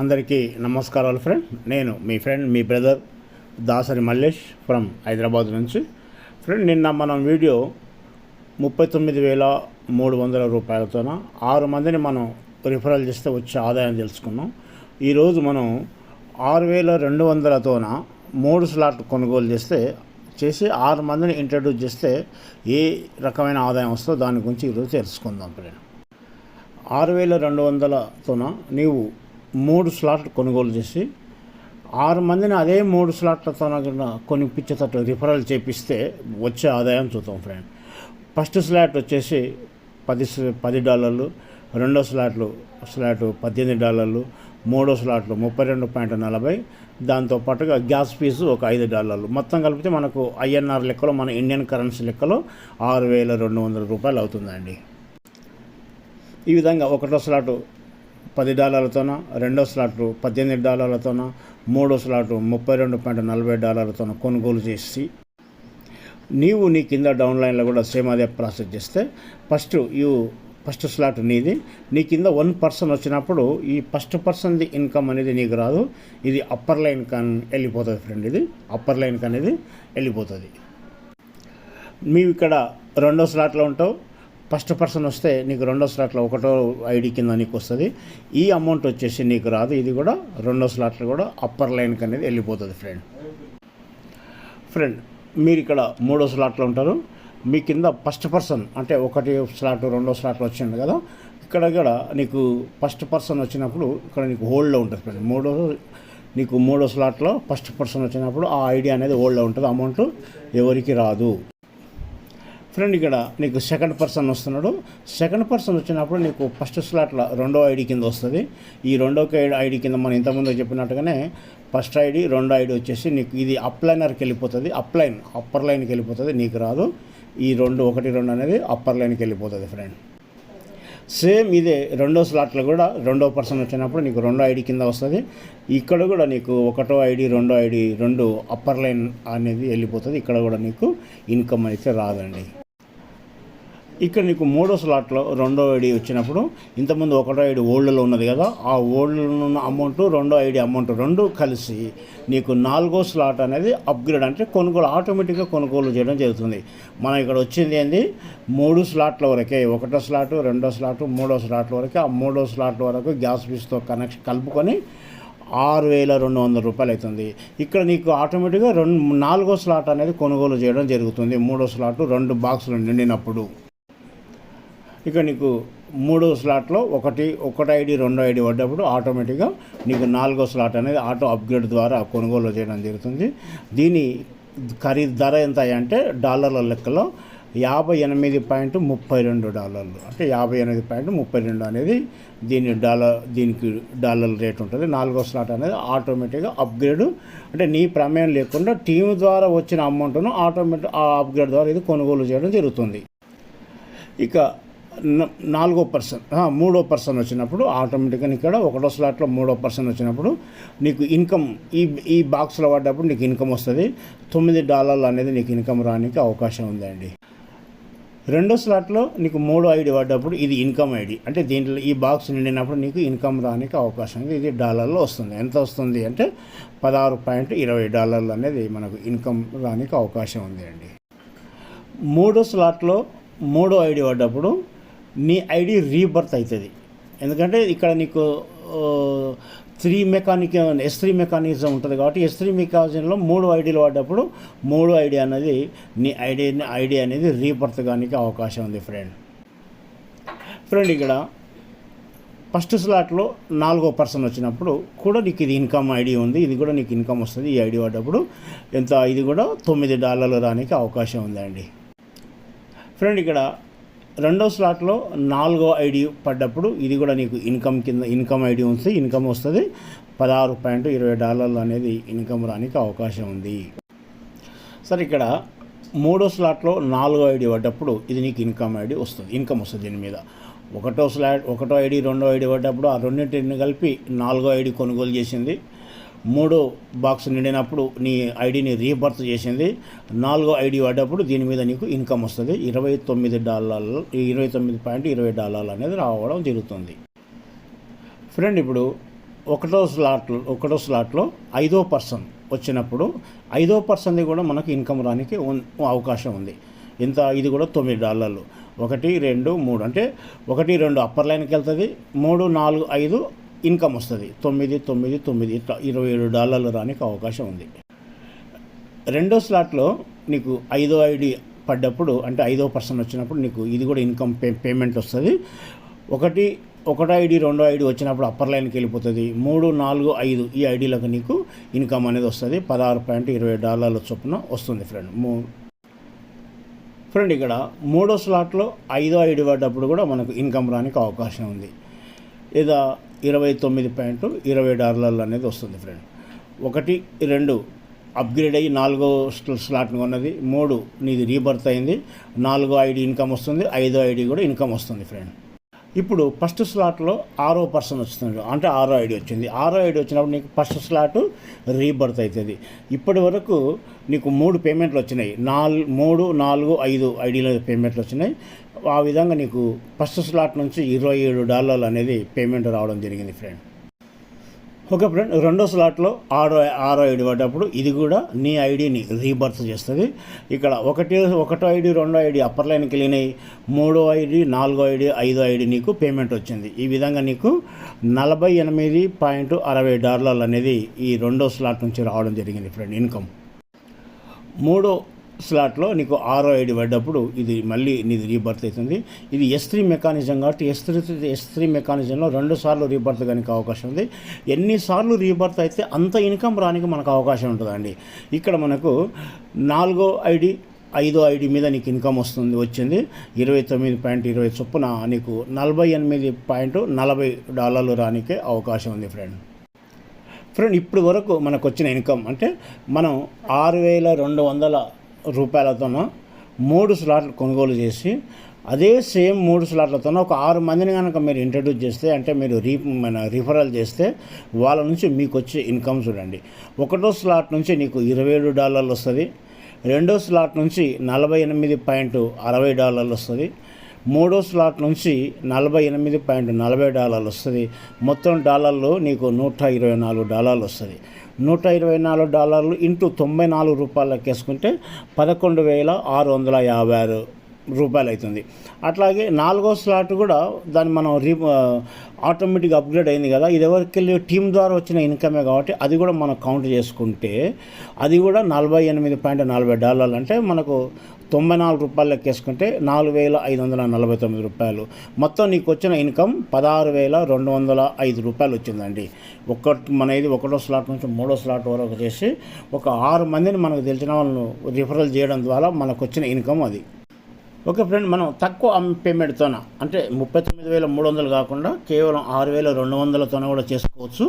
అందరికీ నమస్కారాలు ఫ్రెండ్. నేను మీ ఫ్రెండ్ మీ బ్రదర్ దాసరి మల్లేష్ ఫ్రమ్ హైదరాబాద్ నుంచి. ఫ్రెండ్ నిన్న మనం వీడియో ముప్పై తొమ్మిది వేల మూడు వందల రూపాయలతోన ఆరు మందిని మనం రిఫరల్ చేస్తే వచ్చే ఆదాయం తెలుసుకున్నాం. ఈరోజు మనం ఆరు వేల రెండు వందలతోన మూడు స్లాట్ కొనుగోలు చేస్తే చేసి ఆరు మందిని ఇంట్రడ్యూస్ చేస్తే ఏ రకమైన ఆదాయం వస్తుందో దాని గురించి ఈరోజు తెలుసుకుందాం ఫ్రెండ్. ఆరు వేల రెండు వందలతోన నీవు మూడు స్లాట్లు కొనుగోలు చేసి ఆరు మందిని అదే మూడు స్లాట్లతో కొనిపించేటట్టు రిఫరల్ చేపిస్తే వచ్చే ఆదాయం చూద్దాం ఫ్రెండ్. ఫస్ట్ స్లాట్ వచ్చేసి పది పది డాలర్లు రెండో స్లాట్లు స్లాట్ పద్దెనిమిది డాలర్లు మూడో స్లాట్లు ముప్పై రెండు పాయింట్ నలభై దాంతో పాటుగా గ్యాస్ ఫీజు ఒక ఐదు డాలర్లు. మొత్తం కలిపితే మనకు ఐఎన్ఆర్ లెక్కలో మన ఇండియన్ కరెన్సీ లెక్కలో ఆరు వేల రెండు వందల రూపాయలు అవుతుందండి. ఈ విధంగా ఒకటో స్లాటు పది డాలర్లతోన రెండో స్లాటు పద్దెనిమిది డాలర్లతోన మూడో స్లాటు ముప్పై రెండు పాయింట్ నలభై డాలర్లతోన కొనుగోలు చేసి నీవు నీ కింద డౌన్లైన్లో కూడా సేమ్ అదే ప్రాసెస్ చేస్తే ఫస్ట్ యూ ఫస్ట్ స్లాట్ నీది నీ కింద వన్ పర్సన్ వచ్చినప్పుడు ఈ ఫస్ట్ పర్సన్ది ఇన్కమ్ అనేది నీకు రాదు ఇది అప్పర్ లైన్ కన్ వెళ్ళిపోతుంది ఫ్రెండ్ ఇది అప్పర్ లైన్ అనేది వెళ్ళిపోతుంది. నీవు ఇక్కడ రెండో స్లాట్లో ఉంటావు ఫస్ట్ పర్సన్ వస్తే నీకు రెండో స్లాట్లో ఒకటో ఐడి కింద నీకు వస్తుంది ఈ అమౌంట్ వచ్చేసి నీకు రాదు. ఇది కూడా రెండో స్లాట్లో కూడా అప్పర్ లైన్కి అనేది వెళ్ళిపోతుంది ఫ్రెండ్ ఫ్రెండ్ మీరు ఇక్కడ మూడో స్లాట్లో ఉంటారు. మీ కింద ఫస్ట్ పర్సన్ అంటే ఒకటి స్లాట్ రెండో స్లాట్లో వచ్చింది కదా ఇక్కడ కూడా నీకు ఫస్ట్ పర్సన్ వచ్చినప్పుడు ఇక్కడ నీకు హోల్డ్లో ఉంటుంది ఫ్రెండ్ మూడో నీకు మూడో స్లాట్లో ఫస్ట్ పర్సన్ వచ్చినప్పుడు ఆ ఐడియా అనేది హోల్డ్లో ఉంటుంది. అమౌంట్ ఎవరికి రాదు. ఫ్రెండ్ ఇక్కడ నీకు సెకండ్ పర్సన్ వస్తున్నాడు. సెకండ్ పర్సన్ వచ్చినప్పుడు నీకు ఫస్ట్ స్లాట్లో రెండో ఐడి కింద వస్తుంది. ఈ రెండో ఐడి కింద మనం ఇంతకుముందు చెప్పినట్టుగానే ఫస్ట్ ఐడి రెండో ఐడి వచ్చేసి నీకు ఇది అప్లైనర్కి వెళ్ళిపోతుంది. అప్లైన్ అప్పర్ లైన్కి వెళ్ళిపోతుంది. నీకు రాదు. ఈ రెండు ఒకటి రెండు అనేది అప్పర్ లైన్కి వెళ్ళిపోతుంది ఫ్రెండ్ సేమ్ ఇదే రెండో స్లాట్లో కూడా రెండో పర్సన్ వచ్చినప్పుడు నీకు రెండో ఐడి కింద వస్తుంది. ఇక్కడ కూడా నీకు ఒకటో ఐడి రెండో ఐడి రెండు అప్పర్ లైన్ అనేది వెళ్ళిపోతుంది. ఇక్కడ కూడా నీకు ఇన్కమ్ అయితే రాదండి. ఇక్కడ నీకు మూడో స్లాట్లో రెండో ఐడి వచ్చినప్పుడు ఇంతకుముందు ఒకటో ఐడి ఓల్డ్లో ఉన్నది కదా ఆ ఓల్డ్లో ఉన్న అమౌంట్ రెండో ఐడి అమౌంట్ రెండు కలిసి నీకు నాలుగో స్లాట్ అనేది అప్గ్రేడ్ అంటే కొనుగోలు ఆటోమేటిక్గా కొనుగోలు చేయడం జరుగుతుంది. మనం ఇక్కడ వచ్చింది ఏంది? మూడు స్లాట్ల వరకే ఒకటో స్లాటు రెండో స్లాటు మూడో స్లాట్ల వరకే ఆ మూడో స్లాట్ వరకు గ్యాస్ ఫీస్తో కనెక్షన్ కలుపుకొని ఆరు వేల రెండు వందల రూపాయలు అవుతుంది. ఇక్కడ నీకు ఆటోమేటిక్గా రెండు నాలుగో స్లాట్ అనేది కొనుగోలు చేయడం జరుగుతుంది. మూడో స్లాట్ రెండు బాక్సులు నిండినప్పుడు. ఇక నీకు మూడో స్లాట్లో ఒకటి ఒకటి ఐడి రెండో ఐడి పడ్డప్పుడు ఆటోమేటిక్గా నీకు నాలుగో స్లాట్ అనేది ఆటో అప్గ్రేడ్ ద్వారా కొనుగోలు చేయడం జరుగుతుంది. దీని ఖరీదు ధర ఎంత అంటే డాలర్ల లెక్కలో యాభై ఎనిమిది పాయింట్ ముప్పై రెండు డాలర్లు. అంటే యాభై ఎనిమిది పాయింట్ ముప్పై రెండు అనేది దీని డాలర్ దీనికి డాలర్ రేట్ ఉంటుంది. నాలుగో స్లాట్ అనేది ఆటోమేటిక్గా అప్గ్రేడ్. అంటే నీ ప్రమేయం లేకుండా టీం ద్వారా వచ్చిన అమౌంట్ను ఆటోమేటిక్ ఆ అప్గ్రేడ్ ద్వారా ఇది కొనుగోలు చేయడం జరుగుతుంది. ఇక నాలుగో పర్సన్ మూడో పర్సన్ వచ్చినప్పుడు ఆటోమేటిక్గా ఇక్కడ ఒకటో స్లాట్లో మూడో పర్సన్ వచ్చినప్పుడు నీకు ఇన్కమ్ ఈ ఈ బాక్స్లో పడ్డప్పుడు నీకు ఇన్కమ్ వస్తుంది. తొమ్మిది డాలర్లు అనేది నీకు ఇన్కమ్ రానికి అవకాశం ఉందండి. రెండో స్లాట్లో నీకు మూడో ఐడి పడ్డప్పుడు ఇది ఇన్కమ్ ఐడి. అంటే దీంట్లో ఈ బాక్స్ నిండినప్పుడు నీకు ఇన్కమ్ రానికి అవకాశం ఉంది. ఇది డాలర్లో వస్తుంది. ఎంత వస్తుంది అంటే పదహారు పాయింట్ ఇరవై డాలర్లు అనేది మనకు ఇన్కమ్ రానికి అవకాశం ఉంది అండి. మూడో స్లాట్లో మూడో ఐడి పడ్డప్పుడు నీ ఐడి రీబర్త్ అవుతుంది ఎందుకంటే ఇక్కడ నీకు three mechanic S three mechanism ఉంటుంది కాబట్టి ఎస్ త్రీ మెకానిజంలో మూడు ఐడీలు వాడినప్పుడు మూడు ఐడి అనేది నీ ఐడి ఐడి అనేది రీబర్త్ కానికి అవకాశం ఉంది ఫ్రెండ్. ఫ్రెండ్ ఇక్కడ ఫస్ట్ స్లాట్లో నాలుగో పర్సన్ వచ్చినప్పుడు కూడా నీకు ఇది ఇన్కమ్ ఐడి ఉంది ఇది కూడా నీకు ఇన్కమ్ వస్తుంది ఈ ఐడి వాడేటప్పుడు ఎంత ఇది కూడా తొమ్మిది డాలర్లు రానికి అవకాశం ఉందండి. ఫ్రెండ్ ఇక్కడ రెండో స్లాట్లో నాలుగో ఐడి పడ్డప్పుడు ఇది కూడా నీకు ఇన్కమ్ కింద ఇన్కమ్ ఐడి ఉంది ఇన్కమ్ వస్తుంది. పదహారు పాయింట్ ఇరవై డాలర్లు అనేది ఇన్కమ్ రానికి అవకాశం ఉంది. సరే ఇక్కడ మూడో స్లాట్లో నాలుగో ఐడి పడ్డప్పుడు ఇది నీకు ఇన్కమ్ ఐడి వస్తుంది. ఇన్కమ్ వస్తుంది దీని మీద. ఒకటో స్లాట్ ఒకటో ఐడి రెండో ఐడి పడ్డప్పుడు ఆ రెండింటిని కలిపి నాలుగో ఐడి కొనుగోలు చేసింది. మూడో బాక్స్ నిండినప్పుడు నీ ఐడిని రీబర్త్ చేసింది. నాలుగో ఐడి వాడేటప్పుడు దీని మీద నీకు ఇన్కమ్ వస్తుంది. ఇరవై తొమ్మిది డాలర్లు ఇరవై తొమ్మిది పాయింట్ ఇరవై డాలర్లు అనేది రావడం జరుగుతుంది. ఫ్రెండ్ ఇప్పుడు ఒకటో స్లాట్లో ఒకటో స్లాట్లో ఐదో పర్సన్ వచ్చినప్పుడు ఐదో పర్సన్ది కూడా మనకు ఇన్కమ్ రానికి అవకాశం ఉంది. ఇంత ఇది కూడా తొమ్మిది డాలర్లు. ఒకటి రెండు మూడు అంటే ఒకటి రెండు అప్పర్ లైన్కి వెళ్తుంది. మూడు నాలుగు ఐదు ఇన్కమ్ వస్తుంది. తొమ్మిది తొమ్మిది తొమ్మిది ఇట్లా ఇరవై ఏడు డాలర్లు రానికి అవకాశం ఉంది. రెండో స్లాట్లో నీకు ఐదో ఐడి పడ్డప్పుడు అంటే ఐదో పర్సన్ వచ్చినప్పుడు నీకు ఇది కూడా ఇన్కమ్ పే పేమెంట్ వస్తుంది. ఒకటి ఒకటో ఐడి రెండో ఐడి వచ్చినప్పుడు అప్పర్ లైన్కి వెళ్ళిపోతుంది. మూడు నాలుగు ఐదు ఈ ఐడీలకు నీకు ఇన్కమ్ అనేది వస్తుంది. పదహారు పాయింట్ ఇరవై డాలర్ల చొప్పున వస్తుంది ఫ్రెండ్. మూ ఫ్రెండ్ ఇక్కడ మూడో స్లాట్లో ఐదో ఐడి పడ్డప్పుడు కూడా మనకు ఇన్కమ్ రానికి అవకాశం ఉంది. లేదా ఇరవై తొమ్మిది పాయింట్ ఇరవై డాలర్లు అనేది వస్తుంది ఫ్రెండ్ ఒకటి రెండు అప్గ్రేడ్ అయ్యి నాలుగో స్లాట్ని కొన్నది. మూడు నీది రీబర్త్ అయింది. నాలుగో ఐడి ఇన్కమ్ వస్తుంది. ఐదో ఐడి కూడా ఇన్కమ్ వస్తుంది ఫ్రెండ్ ఇప్పుడు ఫస్ట్ స్లాట్లో ఆరో పర్సన్ వస్తుంది అంటే ఆరో ఐడి వచ్చింది. ఆరో ఐడి వచ్చినప్పుడు నీకు ఫస్ట్ స్లాట్ రీబర్త్ అవుతుంది ఇప్పటి వరకు నీకు మూడు పేమెంట్లు వచ్చినాయి. నాలుగు మూడు నాలుగు ఐదు ఐడీల పేమెంట్లు వచ్చినాయి. ఆ విధంగా నీకు ఫస్ట్ స్లాట్ నుంచి ఇరవై ఏడు డాలర్లు అనేది పేమెంట్ రావడం జరిగింది ఫ్రెండ్. ఓకే ఫ్రెండ్ రెండో స్లాట్లో ఆరో ఆరో ఐడి పడ్డప్పుడు ఇది కూడా నీ ఐడిని రీబర్త్ చేస్తుంది. ఇక్కడ ఒకటి ఒకటో ఐడి రెండో ఐడి అప్పర్ లైన్కి వెళ్ళినాయి మూడో ఐడి నాలుగో ఐడి ఐదో ఐడి నీకు పేమెంట్ వచ్చింది. ఈ విధంగా నీకు నలభై ఎనిమిది పాయింట్ అరవై డాలర్లు అనేది ఈ రెండో స్లాట్ నుంచి రావడం జరిగింది ఫ్రెండ్ ఇన్కమ్. మూడో స్లాట్లో నీకు ఆరో ఐడి పడ్డప్పుడు ఇది మళ్ళీ నీది రీబర్త్ అవుతుంది. ఇది ఎస్ త్రీ మెకానిజం కాబట్టి ఎస్ త్రీ ఎస్ త్రీ మెకానిజంలో రెండు సార్లు రీబర్త్ కనుక అవకాశం ఉంది. ఎన్నిసార్లు రీబర్త్ అయితే అంత ఇన్కమ్ రానికి మనకు అవకాశం ఉంటుందండి. ఇక్కడ మనకు నాలుగో ఐడి ఐదో ఐడి మీద నీకు ఇన్కమ్ వస్తుంది వచ్చింది. ఇరవై తొమ్మిది పాయింట్ ఇరవై చొప్పున నీకు నలభై ఎనిమిది పాయింట్ నలభై డాలర్లు రానికే అవకాశం ఉంది ఫ్రెండ్. ఫ్రెండ్ ఇప్పుడు వరకు మనకు వచ్చిన ఇన్కమ్ అంటే మనం ఆరు వేల రెండు వందల రూపాయలతోనో మూడు స్లాట్లు కొనుగోలు చేసి అదే సేమ్ మూడు స్లాట్లతో ఒక ఆరు మందిని కనుక మీరు ఇంట్రడ్యూస్ చేస్తే అంటే మీరు రీ మన రిఫరల్ చేస్తే వాళ్ళ నుంచి మీకు వచ్చే ఇన్కమ్ చూడండి. ఒకటో స్లాట్ నుంచి నీకు ఇరవై ఏడు డాలర్లు వస్తుంది. రెండో స్లాట్ నుంచి నలభై ఎనిమిది పాయింట్ అరవై డాలర్లు వస్తుంది. మూడో స్లాట్ నుంచి నలభై ఎనిమిది పాయింట్ నలభై డాలర్లు వస్తుంది. మొత్తం డాలర్లు నీకు నూట ఇరవై నాలుగు డాలర్లు వస్తుంది. నూట ఇరవై నాలుగు డాలర్లు ఇంటూ తొంభై నాలుగు రూపాయలకి వేసుకుంటే పదకొండు వేల ఆరు వందల యాభై ఆరు రూపాయలు అవుతుంది. అట్లాగే నాలుగో స్లాట్ కూడా దాన్ని మనం రీ ఆటోమేటిక్ అప్గ్రేడ్ అయింది కదా ఇది ఎవరికి వెళ్ళి టీం ద్వారా వచ్చిన ఇన్కమే కాబట్టి అది కూడా మనం కౌంట్ చేసుకుంటే అది కూడా నలభై ఎనిమిది పాయింట్ నలభై డాలర్లు అంటే మనకు తొంభై నాలుగు రూపాయలు లెక్కేసుకుంటే నాలుగు వేల ఐదు వందల నలభై తొమ్మిది రూపాయలు. మొత్తం నీకు వచ్చిన ఇన్కమ్ పదహారు వేల రెండు వందల ఐదు రూపాయలు వచ్చిందండి. ఒక్క మన ఇది ఒకటో స్లాట్ నుంచి మూడో స్లాట్ వరకు చేసి ఒక ఆరు మందిని మనకు తెలిసిన వాళ్ళను రిఫరల్ చేయడం ద్వారా మనకు వచ్చిన ఇన్కమ్ అది. ఓకే ఫ్రెండ్ మనం తక్కువ పేమెంట్తోన అంటే ముప్పై తొమ్మిది వేల మూడు వందలు కాకుండా కేవలం ఆరు వేల రెండు వందలతోనే కూడా చేసుకోవచ్చు.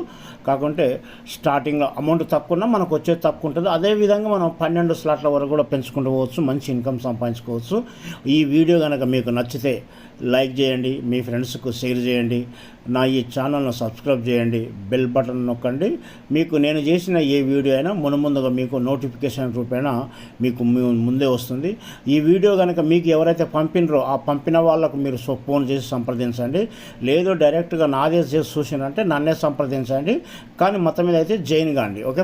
కాకుంటే స్టార్టింగ్లో అమౌంట్ తక్కువ మనకు వచ్చేది తక్కువ ఉంటుంది అదేవిధంగా మనం పన్నెండు స్లాట్ల వరకు కూడా పెంచుకుంటూ పోవచ్చు మంచి ఇన్కమ్ సంపాదించుకోవచ్చు. ఈ వీడియో కనుక మీకు నచ్చితే లైక్ చేయండి మీ ఫ్రెండ్స్కు షేర్ చేయండి. నా ఈ ఛానల్ను సబ్స్క్రైబ్ చేయండి బెల్ బటన్ నొక్కండి. మీకు నేను చేసిన ఏ వీడియో అయినా మునుముందుగా మీకు నోటిఫికేషన్ రూపేణ మీకు ముందే వస్తుంది. ఈ వీడియో కనుక మీకు ఎవరైతే పంపినరో ఆ పంపిన వాళ్ళకు మీరు సో ఫోన్ చేసి సంప్రదించండి. లేదు డైరెక్ట్గా నాదే చేసి చూసినంటే నన్నే సంప్రదించండి. కానీ మొత్తం మీద అయితే జైన్ కాండి. ఓకే?